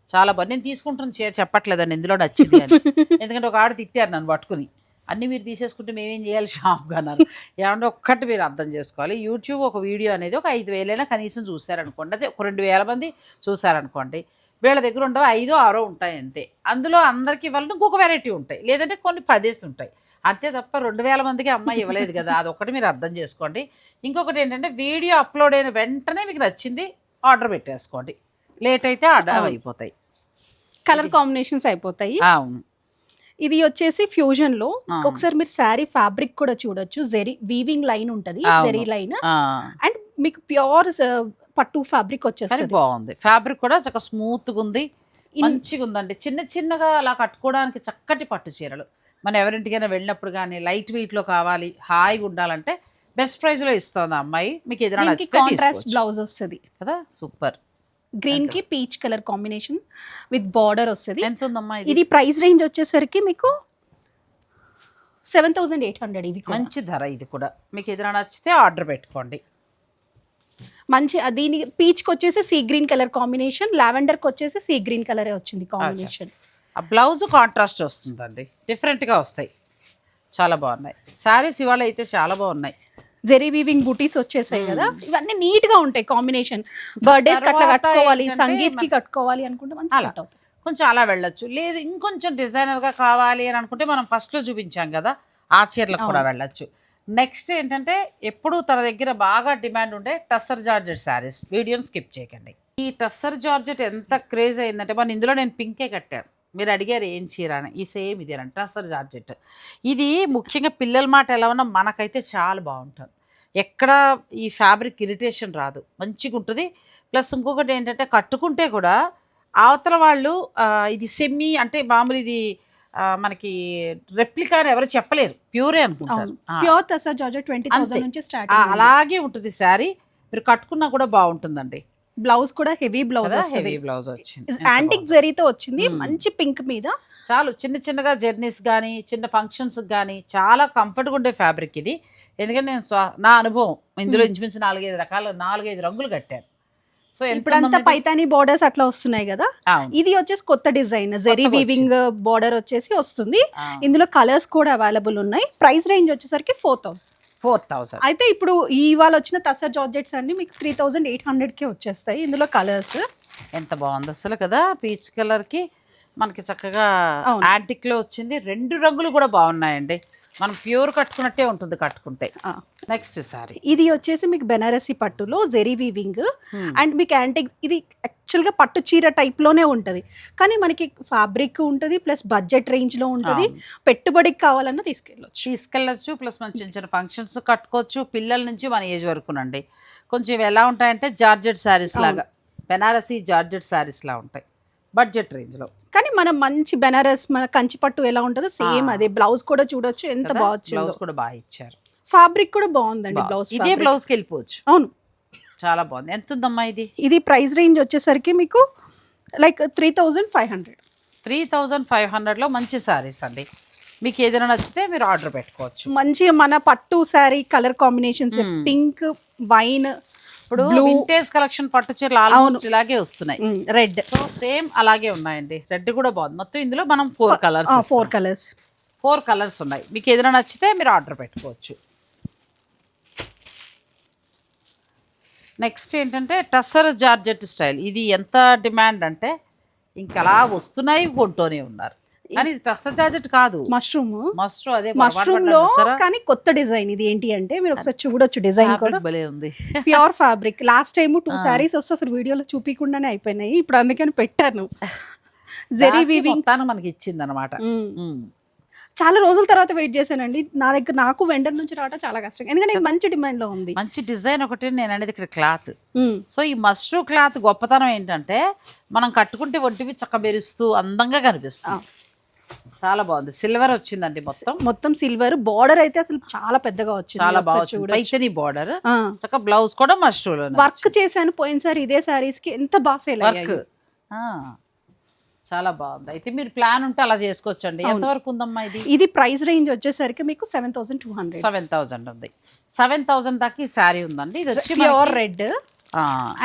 చాలా బాగుంది నేను తీసుకుంటున్న చీర చెప్పట్లేదండి ఇందులో నచ్చింది అని. ఎందుకంటే ఒక ఆడ తిట్టారు నన్ను పట్టుకుని. అన్ని మీరు తీసేసుకుంటే మేమేం చేయాలి? షాప్గా అన్నారు. ఏమంటే ఒక్కటి మీరు అర్థం చేసుకోవాలి. యూట్యూబ్ ఒక వీడియో అనేది ఒక ఐదు వేలైనా కనీసం చూసారనుకోండి అదే ఒక రెండు వేల మంది చూసారనుకోండి వీళ్ళ దగ్గర ఉండవు ఐదో ఆరో ఉంటాయి అంతే. అందులో అందరికీ ఇవ్వాలంటే ఇంకొక వెరైటీ ఉంటాయి. లేదంటే కొన్ని పదేసి ఉంటాయి. అంతే తప్ప రెండు వేల మందికి అమ్మాయి ఇవ్వలేదు కదా అదొకటి మీరు అర్థం చేసుకోండి. ఇంకొకటి ఏంటంటే వీడియో అప్లోడ్ అయిన వెంటనే మీకు నచ్చింది ఆర్డర్ పెట్టేసుకోండి. లేట్ అయితే అయిపోతాయి కలర్ కాంబినేషన్స్ అయిపోతాయి. అవును. ఇది వచ్చేసి ఫ్యూజన్లో. ఒకసారి మీరు శారీ ఫ్యాబ్రిక్ కూడా చూడొచ్చు. జెరీ వీవింగ్ లైన్ ఉంటది. జెరీ లైన్. అండ్ మీకు ప్యూర్ పట్టు ఫ్యాబ్రిక్ వచ్చేస్తుంది. బాగుంది. ఫ్యాబ్రిక్ కూడా చక్కగా స్మూత్గా ఉంది. మంచిగా ఉందండి. చిన్న చిన్నగా అలా కట్టుకోవడానికి చక్కటి పట్టు చీరలు. మనం ఎవరింటికైనా వెళ్ళినప్పుడు కానీ లైట్ వెయిట్లో కావాలి హాయిగా ఉండాలంటే బెస్ట్ ప్రైస్లో ఇస్తుంది అమ్మాయి. మీకు కాంట్రాస్ట్ తీసుకోవచ్చు. బ్లౌజ్ వస్తుంది. కదా? సూపర్. గ్రీన్కి peach colour combination with border వస్తుంది. ఎంత ఉందమ్మా ఇది? ఇది ప్రైస్ రేంజ్ వచ్చేసరికి మీకు సెవెన్ థౌసండ్ ఎయిట్ హండ్రెడ్ ఇవి. మంచి ధర ఇది కూడా. మీకు ఏదైనా నచ్చితే ఆర్డర్ పెట్టుకోండి. మంచి దీని పీచ్కి వచ్చేసి సీ గ్రీన్ కలర్ కాంబినేషన్ లావెండర్కి వచ్చేసి సీ గ్రీన్ కలర్ వచ్చింది కాంబినేషన్ ఆ బ్లౌజ్ కాంట్రాస్ట్ వస్తుందండి. డిఫరెంట్గా వస్తాయి. చాలా బాగున్నాయి. శారీస్ ఇవాళ అయితే చాలా బాగున్నాయి. జెరీ వీవింగ్ బూటీస్ వచ్చేసాయి కదా. ఇవన్నీ నీట్గా ఉంటాయి కాంబినేషన్. బర్త్డేస్ అట్లా కట్టుకోవాలి సంగీత్కి కట్టుకోవాలి అనుకుంటే మంచి సెట్ అవుతుంది. కొంచెం అలా వెళ్ళొచ్చు. లేదు ఇంకొంచెం డిజైనర్గా కావాలి అని అనుకుంటే మనం ఫస్ట్లో చూపించాం కదా ఆ చీరలకు కూడా వెళ్ళొచ్చు. నెక్స్ట్ ఏంటంటే ఎప్పుడు తన దగ్గర బాగా డిమాండ్ ఉండే టస్సర్ జార్జెట్ శారీస్. వీడియోని స్కిప్ చేయకండి. ఈ టస్సర్ జార్జెట్ ఎంత క్రేజ్ అయిందంటే మన ఇందులో నేను పింకే కట్టాను. మీరు అడిగారు ఏం చీర అని. ఈ సేమ్ ఇదేనండి టస్సర్ జార్జెట్. ఇది ముఖ్యంగా పిల్లల మాట ఎలా ఉన్నా మనకైతే చాలా బాగుంటుంది. ఎక్కడ ఈ ఫ్యాబ్రిక్ ఇరిటేషన్ రాదు. మంచిగా ఉంటుంది. ప్లస్ ఇంకొకటి ఏంటంటే కట్టుకుంటే కూడా అవతల వాళ్ళు ఇది సెమ్మి అంటే మామూలు ఇది మనకి రెప్లికా అని ఎవరు చెప్పలేరు. ప్యూరే అనుకుంటారు. Pure georgette twenty. థౌసండ్ నుంచి స్టార్ట్ అలాగే ఉంటుంది శారీ. మీరు కట్టుకున్నా కూడా బాగుంటుందండి. బ్లౌజ్ కూడా హెవీ బ్లౌజ్ హెవీ బ్లౌజ్ వచ్చింది. యాంటిక్. జరీతో వచ్చింది. మంచి పింక్ మీద. చాలు చిన్న చిన్నగా జర్నీస్ కానీ చిన్న ఫంక్షన్స్ కానీ చాలా కంఫర్ట్గా ఉండే ఫ్యాబ్రిక్ ఇది. ఎందుకంటే నేను నా అనుభవం. ఇందులో ఇంచుమించు నాలుగైదు రకాల నాలుగైదు రంగులు కట్టాను సో ఉందమ్మా ఇది? పైతానీ బోర్డర్స్ అట్లా వస్తున్నాయి కదా. ఇది వచ్చేసి కొత్త డిజైన్ జెరీ వీవింగ్ బోర్డర్ వచ్చేసి వస్తుంది. ఇందులో కలర్స్ కూడా అవైలబుల్ ఉన్నాయి. ప్రైస్ రేంజ్ వచ్చేసరికి ఫోర్ థౌసండ్ ఫోర్ థౌసండ్ అయితే ఇప్పుడు ఇవాళ వచ్చిన తసా జార్జెట్స్ అన్ని మీకు త్రీ థౌసండ్ ఎయిట్ హండ్రెడ్కే వచ్చేస్తాయి ఇందులో కలర్స్ ఎంత బాగుంది అసలు కదా పీచ్ కలర్కి మనకి చక్కగా అవును. యాంటిక్లో వచ్చింది. రెండు రంగులు కూడా బాగున్నాయండి. మనం ప్యూర్ కట్టుకున్నట్టే ఉంటుంది కట్టుకుంటే. నెక్స్ట్ సారీ ఇది వచ్చేసి మీకు బెనారసి పట్టులో జెరీ వీవింగ్ అండ్ మీకు యాంటిక్ ఇది యాక్చువల్గా పట్టు చీర type లోనే ఉంటుంది. కానీ మనకి ఫ్యాబ్రిక్ ఉంటుంది ప్లస్ బడ్జెట్ రేంజ్లో ఉంటుంది. పెట్టుబడికి కావాలన్నా తీసుకెళ్ళొచ్చు. తీసుకెళ్ళచ్చు ప్లస్ మన చిన్న చిన్న ఫంక్షన్స్ కట్టుకోవచ్చు. పిల్లల నుంచి మన ఏజ్ వరకునండి కొంచెం ఎలా ఉంటాయంటే జార్జెట్ శారీస్ లాగా. బెనారసీ జార్జెట్ శారీస్ లా ఉంటాయి. బడ్జెట్ రేంజ్లో. కానీ మనం మంచి బెనారస్ మన కంచి పట్టు ఎలా ఉంటుందో సేమ్. అదే. బ్లౌజ్ కూడా చూడొచ్చు ఎంత బాగా బ్లౌజ్ కూడా బాగా ఇచ్చారు. ఫ్యాబ్రిక్ కూడా బాగుందండి బ్లౌజ్ ఇదే బ్లౌజ్కి వెళ్ళిపోవచ్చు. అవును. చాలా బాగుంది. ఎంత ఉందమ్మా ఇది? ఇది ప్రైస్ రేంజ్ వచ్చేసరికి మీకు like three thousand five hundred. Three thousand five హండ్రెడ్లో మంచి శారీస్ అండి. మీకు ఏదైనా నచ్చితే మీరు ఆర్డర్ పెట్టుకోవచ్చు. మంచి మన పట్టు sari colour combinations. Pink wine ఇప్పుడు. వింటేజ్ కలెక్షన్ పట్టు చీరలు ఆల్మోస్ట్ ఇలాగే వస్తున్నాయి. రెడ్ సో సేమ్ అలాగే ఉన్నాయండి. రెడ్ కూడా బాగుంది. మొత్తం ఇందులో మనం four colours four colours four colours ఉన్నాయి. మీకు ఏదైనా నచ్చితే మీరు ఆర్డర్ పెట్టుకోవచ్చు. నెక్స్ట్ ఏంటంటే టస్సర్ జార్జెట్ స్టైల్. ఇది ఎంత డిమాండ్ అంటే ఇంకా అలా వస్తున్నాయి కొంటూనే ఉన్నారు. కానీ ఇది టస్సర్ జార్జెట్ కాదు. మష్రూమ్. మస్ట్రూ అదే మష్రూమ్లో కానీ కొత్త డిజైన్ ఇది ఏంటి అంటే మీరు ఒకసారి చూడొచ్చు డిజైన్ కూడా. Fabric భలే ఉంది. Pure fabric. Last time two saris వస్తే అసలు వీడియోలో చూపించకుండానే అయిపోయినాయి. ఇప్పుడు అందుకని పెట్టాను. జెరీ వీవింగ్ మొత్తానికి మనకి ఇచ్చింది అనమాట చాలా రోజుల తర్వాత వెయిట్ చేశానండి. నా దగ్గర నాకు వెండర్ నుంచి రావడం చాలా కష్టం. ఎందుకంటే మంచి డిమాండ్లో ఉంది. మంచి డిజైన్ ఒకటి నేను అనేది ఇక్కడ క్లాత్. సో ఈ మష్రూ క్లాత్ గొప్పతనం ఏంటంటే మనం కట్టుకుంటే ఒంటివి చక్క మెరుస్తూ అందంగా కనిపిస్తుంది. చాలా బాగుంది. సిల్వర్ వచ్చిందండి మొత్తం. మొత్తం సిల్వర్ బార్డర్ అయితే అసలు చాలా పెద్దగా వచ్చింది. చాలా బాగా ఒకసారి వచ్చింది. చూడొచ్చు. పైతని బార్డర్ ఆ. చక్క బ్లౌజ్ కూడా మష్రూలో వర్క్ చేశాను పోయినసారి ఇదే సారీస్కి. ఎంత బాగా సేల్ వర్క్ చాలా బాగుంది. అయితే మీరు ప్లాన్ ఉంటే అలా చేసుకోవచ్చండి. ఎంతవరకు ఉందమ్మా ఇది? ఇది ప్రైస్ రేంజ్ వచ్చేసరికి మీకు seven thousand two hundred seven thousand ఉంది. సెవెన్ థౌజండ్ దాకా ఈ శారీ ఉందండి. ఇది వచ్చి ప్యూర్ రెడ్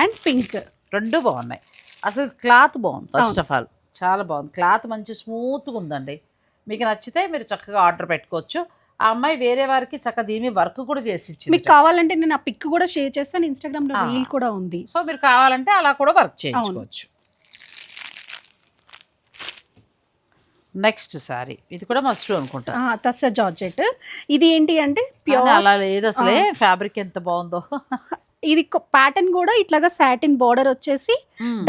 అండ్ పింక్ రెండు బాగున్నాయి. అసలు క్లాత్ బాగుంది ఫస్ట్ ఆఫ్ ఆల్ చాలా బాగుంది. క్లాత్ మంచి స్మూత్గా ఉందండి. మీకు నచ్చితే మీరు చక్కగా ఆర్డర్ పెట్టుకోవచ్చు. ఆ అమ్మాయి వేరే వారికి చక్కగా దీని వర్క్ కూడా చేసి మీకు కావాలంటే నేను ఆ పిక్ కూడా షేర్ చేస్తాను ఇన్స్టాగ్రామ్లో. రీల్ కూడా ఉంది. సో మీరు కావాలంటే అలా కూడా వర్క్ చేయించుకోవచ్చు. Next sorry. ఇది కూడా మస్ట్ అనుకుంటా. తస్స జార్జెట్. ఇది ఏంటి అంటే ప్యూర్ అలా లేదు అసలే. ఫ్యాబ్రిక్ ఎంత బాగుందో. ఇది ప్యాటర్న్ కూడా ఇట్లాగా సాటిన్ బార్డర్ వచ్చేసి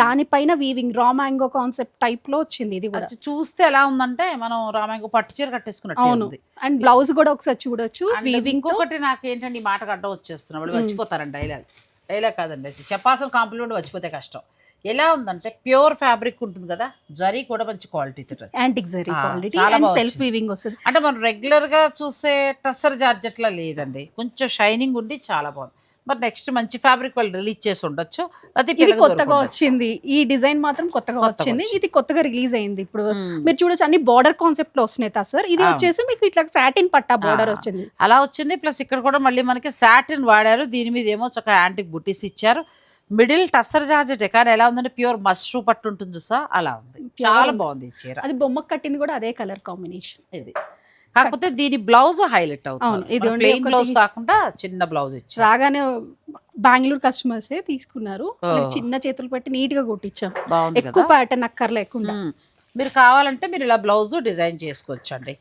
దానిపైన వీవింగ్ రా మ్యాంగో కాన్సెప్ట్ టైప్లో వచ్చింది ఇది కూడా. చూస్తే ఎలా ఉందంటే మనం రామాయణ పట్టు చీర కట్టేసుకున్నట్టు అవును. అండ్ బ్లౌజ్ కూడా ఒకసారి చూడొచ్చు వీవింగ్ ఇంకొకటి నాకు ఏంటంటే ఈ మాట అడ్డం వచ్చేస్తున్నా వాళ్ళు మర్చిపోతారండి డైలాగ్ డైలాగ్ కాదండి చెప్పాల్సిన కాంప్లిమెంట్ మర్చిపోతే కష్టం. ఎలా ఉందంటే ప్యూర్ ఫ్యాబ్రిక్ ఉంటుంది కదా జరీ కూడా మంచి quality antique zari quality and self. Weaving వస్తుంది. అంటే మనం రెగ్యులర్గా చూసే టస్సర్ జార్జెట్లా లేదండి. కొంచెం షైనింగ్ ఉండి చాలా బాగుంది. మరి నెక్స్ట్ మంచి ఫ్యాబ్రిక్ వాళ్ళు రిలీజ్ చేసి ఉండొచ్చు. ఇది కొత్తగా వచ్చింది. ఈ డిజైన్ మాత్రం కొత్తగా వచ్చింది. ఇది కొత్తగా రిలీజ్ అయింది ఇప్పుడు. మీరు చూడొచ్చు అన్ని బార్డర్ కాన్సెప్ట్లో వస్తున్నాయి తా సార్. ఇది. వచ్చేసి మీకు ఇట్లా సాటిన్ పట్టా బార్డర్. వచ్చింది. అలా వచ్చింది. ప్లస్ ఇక్కడ కూడా మళ్ళీ మనకి సాటిన్ వాడారు. దీని మీద ఏమో చక్కగా యాంటిక్ బుట్టీస్ ఇచ్చారు. Middle tussar georgette. కానీ ఎలా ఉందంటే ప్యూర్ మష్రూ పట్టు ఉంటుంది చూసా అలా ఉంది. చాలా బాగుంది చీర. అది బొమ్మకు కట్టింది కూడా అదే కలర్ కాంబినేషన్. ఇది. కాకపోతే దీని బ్లౌజ్ హైలైట్ అవుతుంది. ఇది ప్లెయిన్ బ్లౌజ్ కాకుండా చిన్న బ్లౌజ్ ఇచ్చారు. రాగానే బెంగళూరు కస్టమర్స్ తీసుకున్నారు. చిన్న చేతులు పెట్టి నీట్గా కుట్టించాం. బాగుంది ఎక్కువ ప్యాటర్న్ అక్కర్ లేకుండా మ్మ్. మీరు కావాలంటే మీరు ఇలా బ్లౌజ్ డిజైన్ చేసుకోవచ్చండి.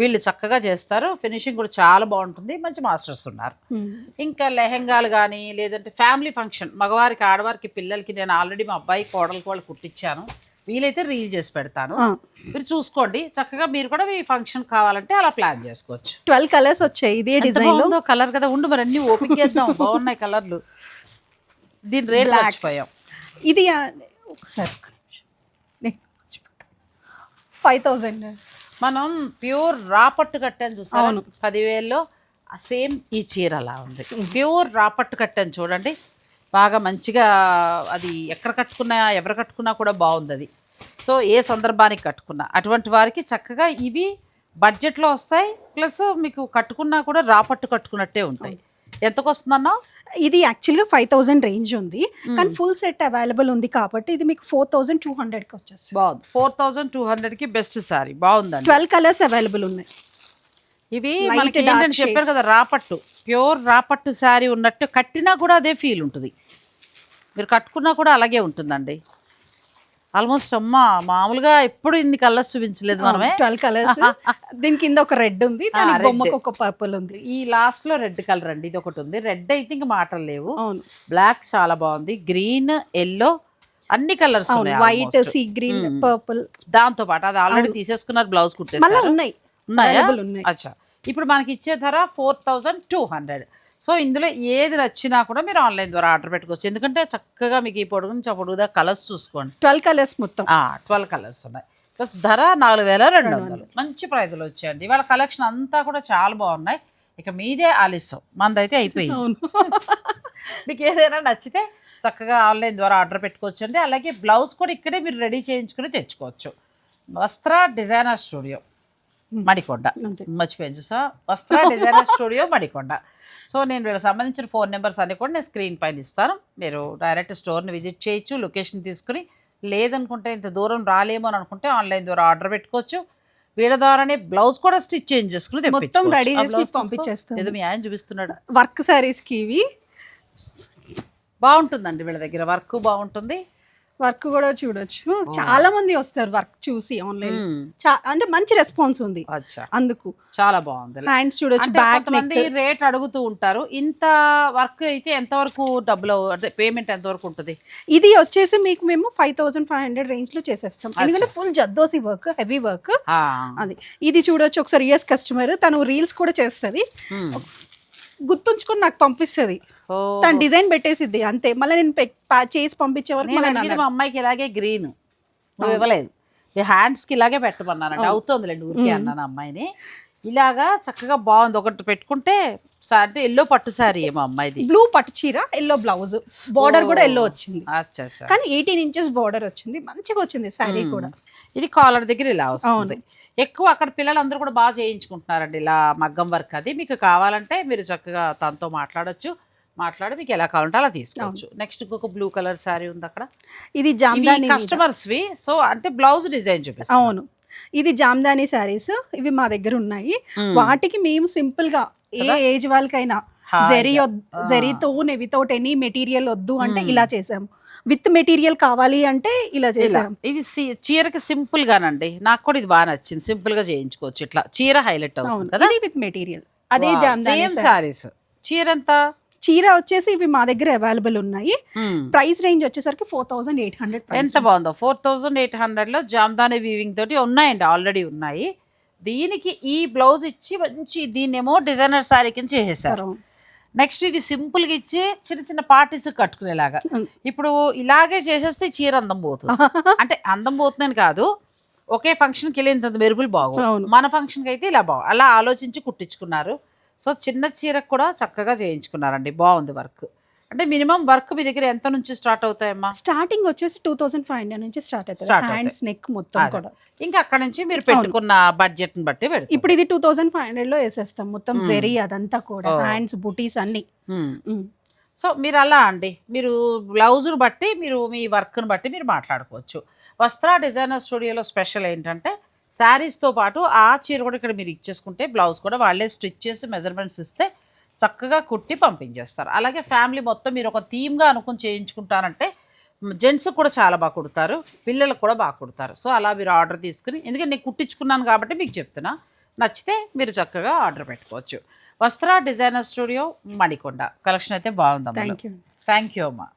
వీళ్ళు చక్కగా చేస్తారు. ఫినిషింగ్ కూడా చాలా బాగుంటుంది. మంచి మాస్టర్స్ ఉన్నారు. ఇంకా లెహెంగాలు కానీ లేదంటే ఫ్యామిలీ ఫంక్షన్ మగవారికి ఆడవారికి పిల్లలకి నేను ఆల్రెడీ మా అబ్బాయి కోడలికి వాళ్ళు కుట్టించాను. వీలైతే రీల్ చేసి పెడతాను. మీరు చూసుకోండి. చక్కగా మీరు కూడా మీ ఫంక్షన్ కావాలంటే అలా ప్లాన్ చేసుకోవచ్చు. ట్వెల్వ్ కలర్స్ వచ్చాయి ఇదే డిజైన్ కలర్ కదా. ఉండు మరి అన్ని ఓపిక చేద్దాం. బాగున్నాయి కలర్లు. దీని రేట్ మర్చిపోయాం. ఇది ఒకసారి ఫైవ్ థౌజండ్ మనం ప్యూర్ రాపట్టు కట్టాను చూసాను పదివేల్లో సేమ్ ఈ చీర అలా ఉంది. ప్యూర్ రాపట్టు కట్టాను చూడండి. బాగా మంచిగా అది ఎక్కడ కట్టుకున్నా ఎవరు కట్టుకున్నా కూడా బాగుంది అది. సో ఏ సందర్భానికి కట్టుకున్నా. అటువంటి వారికి చక్కగా ఇవి బడ్జెట్లో వస్తాయి ప్లస్ మీకు కట్టుకున్నా కూడా రాపట్టు కట్టుకున్నట్టే ఉంటాయి. ఎంతకు వస్తుందన్నావు ఇది యాక్చువల్గా ఫైవ్ థౌజండ్ రేంజ్ ఉంది కానీ ఫుల్ సెట్ అవైలబుల్ ఉంది కాబట్టి ఇది మీకు ఫోర్ థౌజండ్ టూ హండ్రెడ్కి వచ్చేస్తుంది. బాగుంది. ఫోర్ థౌజండ్ టూ హండ్రెడ్కి బెస్ట్ సారీ. బాగుందండి. ట్వెల్వ్ కలర్స్ అవైలబుల్ ఉన్నాయి. ఇవి మనకి ఏంటంటే చెప్పారు కదా రాపట్టు. ప్యూర్ రాపట్టు శారీ ఉన్నట్టు కట్టినా కూడా అదే ఫీల్ ఉంటుంది. మీరు కట్టుకున్నా కూడా అలాగే ఉంటుందండి. ఆల్మోస్ట్ అమ్మ మామూలుగా ఎప్పుడు ఇన్ని కలర్స్ చూపించలేదు మనమే. Twelve colours. దీని కింద ఒక రెడ్ ఉంది. బొమ్మకు ఒక పర్పుల్ ఉంది. ఈ లాస్ట్లో రెడ్ కలర్ అండి ఇది ఒకటి ఉంది. రెడ్ అయితే ఇంక మాటలు లేవు. బ్లాక్ చాలా బాగుంది. గ్రీన్ ఎల్లో అన్ని colours white. Sea green purple దాంతో పాటు అది ఆల్రెడీ తీసేసుకున్నారు బ్లౌజ్ మళ్ళీ కుట్టేసారు ఉన్నాయి. ఉన్నాయా? Available ఉన్నాయి. అచ్చా. ఇప్పుడు మనకి ఇచ్చే ధర four thousand two hundred so ఇందులో ఏది నచ్చినా కూడా మీరు ఆన్లైన్ ద్వారా ఆర్డర్ పెట్టుకోవచ్చు. ఎందుకంటే చక్కగా మీకు ఈ పొడుగు నుంచి ఆ పొడుగుదా కలర్స్ చూసుకోండి. ట్వెల్వ్ కలర్స్ మొత్తం. ట్వెల్వ్ కలర్స్ ఉన్నాయి. ప్లస్ ధర నాలుగు వేల రెండు వందలు. మంచి ప్రైజులు వచ్చాయండి. ఇవాళ కలెక్షన్ అంతా కూడా చాలా బాగున్నాయి. ఇక మీదే ఆలస్యం. మనదైతే అయిపోయింది. మీకు ఏదైనా నచ్చితే చక్కగా ఆన్లైన్ ద్వారా ఆర్డర్ పెట్టుకోవచ్చు అండి అలాగే బ్లౌజ్ కూడా ఇక్కడే మీరు రెడీ చేయించుకుని తెచ్చుకోవచ్చు. వస్త్ర డిజైనర్ స్టూడియో మడికొండ. అంతే. మర్చిపోయాను చూసా వస్త్ర డిజైనర్ స్టూడియో మడికొండ. సో నేను వీళ్ళకి సంబంధించిన ఫోన్ నెంబర్స్ అన్ని కూడా నేను స్క్రీన్ పైన ఇస్తాను మీరు డైరెక్ట్ స్టోర్ని విజిట్ చేయొచ్చు లొకేషన్ తీసుకుని లేదనుకుంటే ఇంత దూరం రాలేమో అని అనుకుంటే ఆన్లైన్ ద్వారా ఆర్డర్ పెట్టుకోవచ్చు వీళ్ళ ద్వారానే బ్లౌజ్ కూడా స్టిచ్ చేంజ్ చేసుకుని తెప్పించుకోవచ్చు. ready ఆ చేసి blouse మీకు తీసుకో. పంపించేస్తాం. ఏదో మీ ఆయన చూపిస్తున్నాడు వర్క్ సారీస్కి ఇవి బాగుంటుందండి వీళ్ళ దగ్గర వర్క్ బాగుంటుంది వర్క్ కూడా చూడొచ్చు. చాలా మంది వస్తారు వర్క్ చూసి ఆన్లైన్. అంటే మంచి రెస్పాన్స్ ఉంది అచ్చా. అందుకు. చాలా బాగుంది. హ్యాండ్స్ చూడొచ్చు అంటే కొంతమంది రేట్ అడుగుతూ ఉంటారు. ఇంత వర్క్ అయితే ఎంతవరకు డబ్బులు అవు- అదే పేమెంట్ ఎంతవరకు ఉంటుంది? ఇది వచ్చేసి మీకు మేము ఫైవ్ థౌసండ్ ఫైవ్ హండ్రెడ్ రేంజ్లో చేసేస్తాం. ఎందుకంటే full zardozi work heavy work అది. ఇది చూడొచ్చు ఒకసారి యూఎస్ కస్టమర్ తను రీల్స్ కూడా చేస్తుంది. గుర్తుంచుకొని నాకు పంపిస్తుంది. తను డిజైన్ పెట్టేసిద్ది అంతే. మళ్ళీ నేను చేసి పంపించే వరకు మా అమ్మాయికి ఇలాగే గ్రీన్. నువ్వు ఇవ్వలేదు. ఈ హ్యాండ్స్కి ఇలాగే పెట్టమన్నానండి అవుతోందిలేండి ఊరికే అన్నాను అమ్మాయిని. ఇలాగా చక్కగా బాగుంది. ఒకటి పెట్టుకుంటే అంటే ఎల్లో పట్టు సారీ మా అమ్మాయిది. బ్లూ పట్టు చీర ఎల్లో బ్లౌజ్. బార్డర్ కూడా ఎల్లో వచ్చింది. కానీ ఎయిటీన్ ఇంచెస్ బార్డర్ వచ్చింది. మంచిగా వచ్చింది శారీ కూడా. ఇది కాలర్ దగ్గర ఇలా వస్తుంది. ఎక్కువ అక్కడ పిల్లలందరూ కూడా బాగా చేయించుకుంటున్నారండి. ఇలా మగ్గం వర్క్ అది. మీకు కావాలంటే మీరు చక్కగా తనతో మాట్లాడొచ్చు. మాట్లాడి మీకు ఎలా కావాలంటే అలా తీసుకోవచ్చు. నెక్స్ట్ ఇంకొక బ్లూ కలర్ శారీ ఉంది అక్కడ ఇది ఇవి జామ్దాని మీద. కస్టమర్స్ వి. సో అంటే బ్లౌజ్ డిజైన్ చూపిస్తాం అవును. ఇది జామ్దాని శారీస్ ఇవి మా దగ్గర ఉన్నాయి. వాటికి మేము సింపుల్గా ఏ ఏజ్ వాళ్ళకైనా. జరీ జరీతో వితౌట్ ఎనీ మెటీరియల్ వద్దు అంటే ఇలా చేసాము విత్ మెటీరియల్ కావాలి అంటే ఇలా చేసాము ఇది చీరకి సింపుల్ గానండి. నాకు కూడా ఇది బాగా నచ్చింది. సింపుల్గా చేయించుకోవచ్చు ఇట్లా. చీర హైలైట్ అవుతుంది కదా? With material. అదే జామ్దాని సేమ్. శారీస్. చీర ఎంత చీర వచ్చేసి ఇవి మా దగ్గర అవైలబుల్ ఉన్నాయి. Hmm. ప్రైస్ రేంజ్ వచ్చేసరికి ఫోర్ థౌసండ్ ఎయిట్ హండ్రెడ్ ఎంత బాగుందో? ఫోర్ థౌజండ్ ఎయిట్ హండ్రెడ్లో జామ్దాని వీవింగ్ తోటి ఉన్నాయండి ఆల్రెడీ ఉన్నాయి. దీనికి ఈ బ్లౌజ్ ఇచ్చి మంచి దీన్నేమో డిజైనర్ శారీ కింద చేసేసారు. నెక్స్ట్ ఇది సింపుల్గా ఇచ్చి చిన్న చిన్న పార్టీస్ కట్టుకునేలాగా. ఇప్పుడు ఇలాగే చేసేస్తే చీర అందం పోతుంది. అంటే అందం పోతుందని కాదు ఒకే ఫంక్షన్కి వెళ్ళి ఇంత మెరుగులు బాగు. మన ఫంక్షన్కి అయితే ఇలా బాగు అలా ఆలోచించి కుట్టించుకున్నారు. సో చిన్న చీరకు కూడా చక్కగా చేయించుకున్నారండి. బాగుంది వర్క్. అంటే మినిమం వర్క్ మీ దగ్గర ఎంత నుంచి స్టార్ట్ అవుతాయమ్మా? స్టార్టింగ్ వచ్చేసి టూ థౌసండ్ ఫైవ్ హండ్రెడ్ నుంచి స్టార్ట్ అవుతుంది. హ్యాండ్స్ నెక్ మొత్తం. కూడా. ఇంకా అక్కడ నుంచి మీరు పెట్టుకున్న బడ్జెట్ని బట్టి ఇప్పుడు ఇది టూ థౌసండ్ ఫైవ్ హండ్రెడ్లో వేసేస్తాం. మొత్తం జెరీ అదంతా కూడా. హ్యాండ్స్ బుటీస్ అన్ని. సో మీరు అలా అండి. మీరు బ్లౌజును బట్టి మీరు మీ వర్క్ను బట్టి మీరు మాట్లాడుకోవచ్చు. వస్త్ర డిజైనర్ స్టూడియోలో స్పెషల్ ఏంటంటే శారీస్తో పాటు ఆ చీర కూడా ఇక్కడ మీరు ఇచ్చేసుకుంటే బ్లౌజ్ కూడా వాళ్ళే స్టిచ్ చేసి మెజర్మెంట్స్ ఇస్తే చక్కగా కుట్టి పంపించేస్తారు. అలాగే ఫ్యామిలీ మొత్తం మీరు ఒక థీమ్గా అనుకుని చేయించుకుంటారంటే జెంట్స్ కూడా చాలా బాగా కుడతారు పిల్లలకు కూడా బాగా కుడతారు. సో అలా మీరు ఆర్డర్ తీసుకుని ఎందుకంటే నేను కుట్టించుకున్నాను కాబట్టి మీకు చెప్తున్నా నచ్చితే మీరు చక్కగా ఆర్డర్ పెట్టుకోవచ్చు. వస్త్ర డిజైనర్ స్టూడియో మణికొండ. కలెక్షన్ అయితే బాగుందమ్మా థ్యాంక్ యూ థ్యాంక్ యూ అమ్మా.